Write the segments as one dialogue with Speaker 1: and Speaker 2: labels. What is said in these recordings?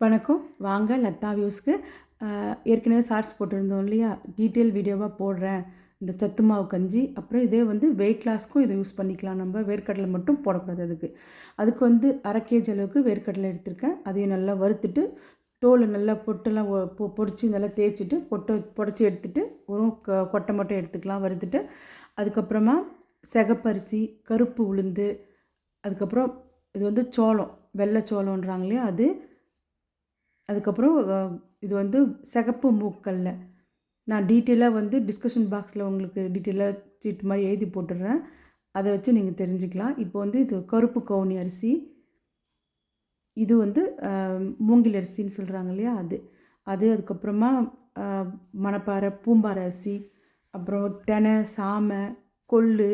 Speaker 1: வணக்கம். வாங்க லத்தா வியூஸ்க்கு. ஏற்கனவே ஷார்ட்ஸ் போட்டிருந்தோம் இல்லையா? டீட்டெயில் வீடியோவாக போடுறேன். இந்த சத்து மாவு கஞ்சி. அப்புறம் இதே வந்து வெயிட் லாஸ்க்கும் இதை யூஸ் பண்ணிக்கலாம். நம்ம வேர்க்கடலை மட்டும் போடக்கூடாது அதுக்கு. அதுக்கு வந்து அரை கேஜி அளவுக்கு வேர்க்கடலை எடுத்திருக்கேன். அதையும் நல்லா வறுத்துட்டு தோல் நல்லா பொட்டெல்லாம் பொ பொடிச்சு நல்லா தேய்ச்சிட்டு பொட்டை புடச்சி எடுத்துகிட்டு வெறும் கொட்டை மட்டும் எடுத்துக்கலாம் வறுத்துட்டு. அதுக்கப்புறமா சிகப்பரிசி கருப்பு உளுந்து அதுக்கப்புறம் இது வந்து சோளம் வெள்ளை சோளம்ன்றாங்க இல்லையா? அது அதுக்கப்புறம் இது வந்து சிகப்பு மூக்கல்ல. நான் டீட்டெயிலாக வந்து டிஸ்கஷன் பாக்ஸில் உங்களுக்கு டீட்டெயிலாக சீட் மாதிரி எழுதி போட்டுடுறேன் அதை வச்சு நீங்கள் தெரிஞ்சுக்கலாம். இப்போ வந்து இது கருப்பு கவுனி அரிசி. இது வந்து மூங்கில் அரிசின்னு சொல்கிறாங்க இல்லையா அது. அது அதுக்கப்புறமா மணப்பாறை பூம்பாறை அரிசி அப்புறம் தெனை சாமை கொள்ளு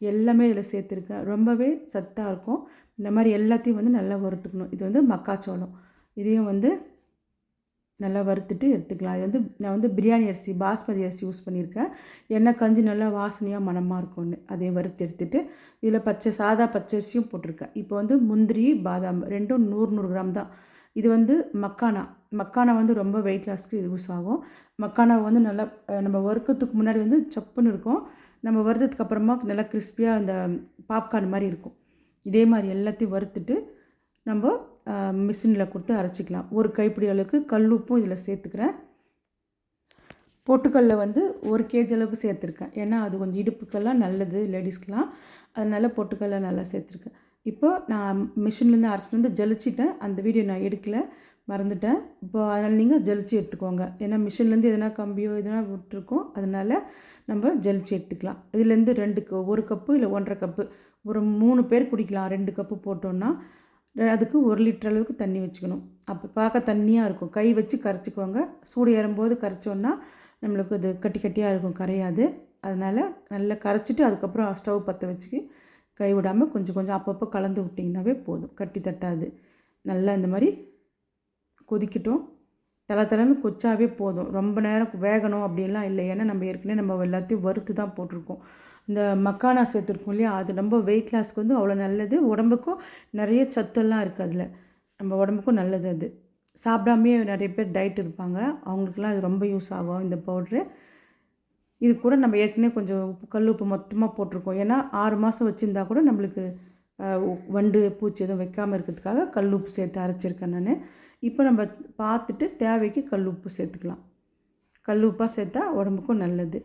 Speaker 1: எல்லாமே இதில் சேர்த்துருக்கேன். ரொம்பவே சத்தாக இருக்கும். இந்த மாதிரி எல்லாத்தையும் வந்து நல்லா வறுத்துக்கணும். இது வந்து மக்காச்சோளம். இதையும் வந்து நல்லா வறுத்துட்டு எடுத்துக்கலாம். இது வந்து நான் வந்து பிரியாணி அரிசி பாஸ்மதி அரிசி யூஸ் பண்ணியிருக்கேன். எண்ணெய் கஞ்சி நல்லா வாசனையாக மனமாக இருக்கும்னு அதையும் வறுத்து எடுத்துட்டு இதில் பச்சை சாதா பச்சரிசியும் போட்டிருக்கேன். இப்போ வந்து முந்திரி பாதாம் ரெண்டும் நூறு நூறு கிராம் தான். இது வந்து மக்கானா. மக்கானா வந்து ரொம்ப வெயிட் லாஸ்க்கு யூஸ் ஆகும். மக்கானாவை வந்து நல்லா நம்ம வறுக்கிறதுக்கு முன்னாடி வந்து சப்புன்னு இருக்கும். நம்ம வறுத்ததுக்கு அப்புறமா நல்லா கிறிஸ்பியாக அந்த பாப்கார்ன் மாதிரி இருக்கும். இதே மாதிரி எல்லாத்தையும் வறுத்துட்டு நம்ம மிஷினில் கொடுத்து அரைச்சிக்கலாம். ஒரு கைப்பிடி அளவுக்கு கல் உப்பும் இதில் சேர்த்துக்கிறேன். பொட்டுக்கல்ல வந்து ஒரு கேஜி அளவுக்கு சேர்த்துருக்கேன். ஏன்னா அது கொஞ்சம் இடுப்புக்கெல்லாம் நல்லது லேடிஸ்க்கெலாம் அதனால் பொட்டுக்கல்ல நல்லா சேர்த்துருக்கேன். இப்போ நான் மிஷின்லேருந்து அரைச்சிட்டு வந்து ஜலிச்சிட்டேன். அந்த வீடியோ நான் எடுக்கலை. மறந்துட்டேன். இப்போ அதனால் நீங்கள் ஜலிச்சு எடுத்துக்கோங்க. ஏன்னா மிஷின்லேருந்து எதனா கம்பியோ எதனா விட்டுருக்கோம். அதனால் நம்ம ஜலிச்சு எடுத்துக்கலாம். இதுலேருந்து ரெண்டு ஒரு கப்பு இல்லை ஒன்றரை கப்பு. ஒரு மூணு பேர் குடிக்கலாம். ரெண்டு கப்பு போட்டோன்னா அதுக்கு ஒரு லிட்டர் அளவுக்கு தண்ணி வச்சுக்கணும். அப்போ பார்க்க தண்ணியாக இருக்கும். கை வச்சு கரைச்சிக்குவாங்க. சூடு ஏறும்போது கரைச்சோன்னா நம்மளுக்கு இது கட்டி கட்டியாக இருக்கும் கரையாது. அதனால் நல்லா கரைச்சிட்டு அதுக்கப்புறம் ஸ்டவ் பற்ற வச்சுக்கி கை விடாமல் கொஞ்சம் கொஞ்சம் அப்பப்போ கலந்து விட்டிங்கனாவே போதும். கட்டி தட்டாது. நல்லா இந்த மாதிரி கொதிக்கட்டும். தலை தலைன்னு கொச்சாவே போதும். ரொம்ப நேரம் வேகணும் அப்படின்லாம் இல்லை. ஏன்னா நம்ம ஏற்கனவே நம்ம எல்லாத்தையும் வறுத்து தான் போட்டிருக்கோம். இந்த மக்கானா சேர்த்துருக்கோம் இல்லையா? அது ரொம்ப வெயிட் லாஸ்க்கு வந்து அவ்வளோ நல்லது. உடம்புக்கும் நிறைய சத்தெல்லாம் இருக்குது அதில். நம்ம உடம்புக்கும் நல்லது அது. சாப்பிடாமே நிறைய பேர் டயட் இருப்பாங்க. அவங்களுக்குலாம் அது ரொம்ப யூஸ் ஆகும் இந்த பவுட்ரு இது கூட நம்ம ஏற்கனவே கொஞ்சம் உப்பு கல் உப்பு மொத்தமாக போட்டிருக்கோம். ஏன்னா ஆறு மாதம் வச்சுருந்தா கூட நம்மளுக்கு வண்டு பூச்சி எதுவும் வைக்காமல் இருக்கிறதுக்காக கல் உப்பு சேர்த்து அரைச்சிருக்கேன் நான். இப்போ நம்ம பார்த்துட்டு தேவைக்கு கல் உப்பு சேர்த்துக்கலாம். கல் உப்பாக சேர்த்தா உடம்புக்கும் நல்லது.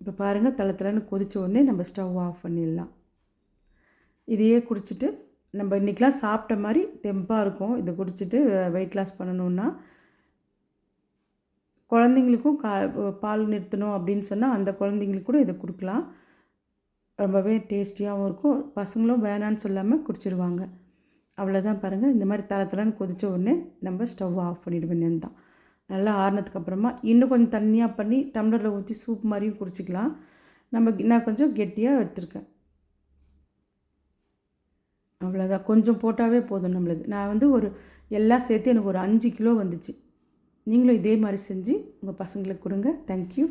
Speaker 1: இப்போ பாருங்கள் தலை தலைன்னு கொதித்த உடனே நம்ம ஸ்டவ் ஆஃப் பண்ணிடலாம். இதையே குடிச்சிட்டு நம்ம இன்றைக்கெலாம் சாப்பிட்ட மாதிரி தெம்பாக இருக்கும். இதை குடிச்சிட்டு வெயிட் லாஸ் பண்ணணுன்னா குழந்தைங்களுக்கும் கா பால் நிறுத்தணும் அப்படின்னு சொன்னால் அந்த குழந்தைங்களுக்கு கூட இதை கொடுக்கலாம். ரொம்பவே டேஸ்டியாகவும் இருக்கும். பசங்களும் வேணான்னு சொல்லாமல் குடிச்சிருவாங்க. அவ்வளோதான் பாருங்கள் இந்த மாதிரி தலை கொதித்த உடனே நம்ம ஸ்டவ் ஆஃப் பண்ணிவிட வேண்டியது தான் நல்லா ஆறுனதுக்கப்புறமா இன்னும் கொஞ்சம் தண்ணியாக பண்ணி டம்ளரில் ஊற்றி சூப் மாதிரியும் குடிச்சிக்கலாம். நம்ம நான் கொஞ்சம் கெட்டியாக எடுத்துருக்கேன் அவ்வளோதான் கொஞ்சம் போட்டாவே போதும் நம்மளுக்கு. நான் வந்து ஒரு எல்லாம் சேர்த்து எனக்கு ஒரு அஞ்சு கிலோ வந்துச்சு. நீங்களும் இதே மாதிரி செஞ்சு உங்கள் பசங்களுக்கு கொடுங்க. தேங்க்யூ